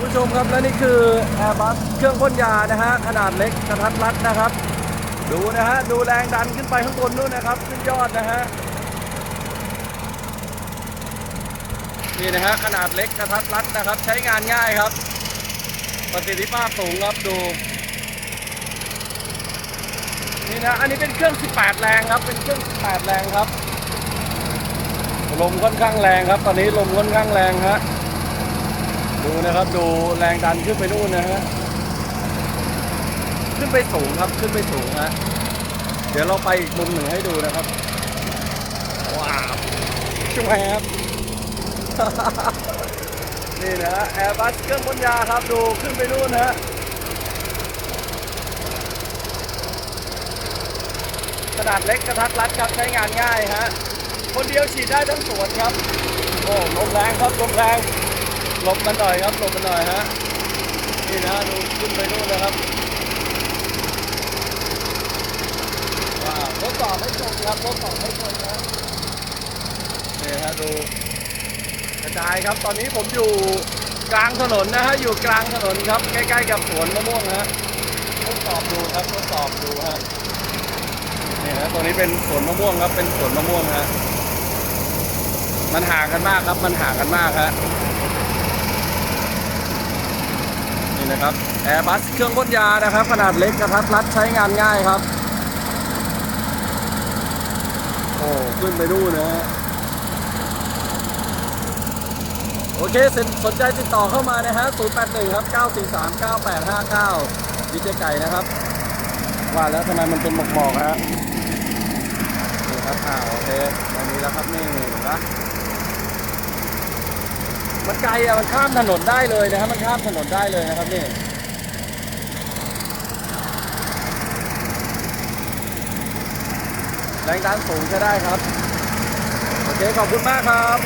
คุณผู้ชมครับและนี่คือ Airbus เครื่องพ่นยานะฮะขนาดเล็กกระทัดรัดนะครับ ดูนะฮะดูแรงดันขึ้นไปข้างบนนู่นนะครับ ขึ้นยอดนะฮะนี่นะฮะขนาดเล็กกระทัดรัดนะครับ ใช้งานง่ายครับ ประสิทธิภาพสูงครับดูนี่นะอันนี้เป็นเครื่อง 18 แรงครับ เป็นเครื่อง 18 แรงครับลมค่อนข้างแรงครับ ตอนนี้ลมค่อนข้างแรงฮะ ดูนะครับดูแรงดันขึ้นไปนู่นนะฮะขึ้นไปสูงครับขึ้นไปสูงฮะเดี๋ยวเราไปอีกมุมหนึ่งให้ดูนะครับว้าวช่วยครับ นี่นะแอร์บัสเครื่องพ่นยาครับดูขึ้นไปนู่นนะฮะขนาดเล็กกระทัดรัดครับใช้งานง่ายฮะคนเดียวฉีดได้ทั้งสวนครับ โอ้ลมแรงครับลมแรง หลบมันหน่อยครับหลบมันหน่อยฮะนี่นะดูขึ้นไปนู่นนะครับว้าวทดสอให้ชมครับทดสอให้ชมนะนี่ฮะดูกระจายครับตอนนี้ผมอยู่กลางถนนนะฮะอยู่กลางถนนครับใกล้ๆกับสวนมะม่วงนะฮะทดสอบดูครับทดสอบดูฮะนี่ฮะตรงนี้เป็นสวนมะม่วงครับเป็นสวนมะม่วงฮะมันห่างกันมากครับมันห่างกันมากฮะ นะครับแอร์บัสเครื่องพ่นยานะครับ ขนาดเล็กกระทัดรัดใช้งานง่ายครับ โอ้ขึ้นไปดูนะฮะโอเคสนใจติดต่อเข้ามานะฮะ081 ครับ 943 9859ดีเจไก่นะครับ ว่าแล้วทำไมมันเป็นหมอกหมอกๆฮะนี่ครับอ่าโอเคตรงนี้แล้วครับนี่นะ มันไกลอะมันข้ามถนนได้เลยนะครับ มันข้ามถนนได้เลยนะครับนี่แรงดันสูงใช้ได้ครับ โอเค ขอบคุณมากครับ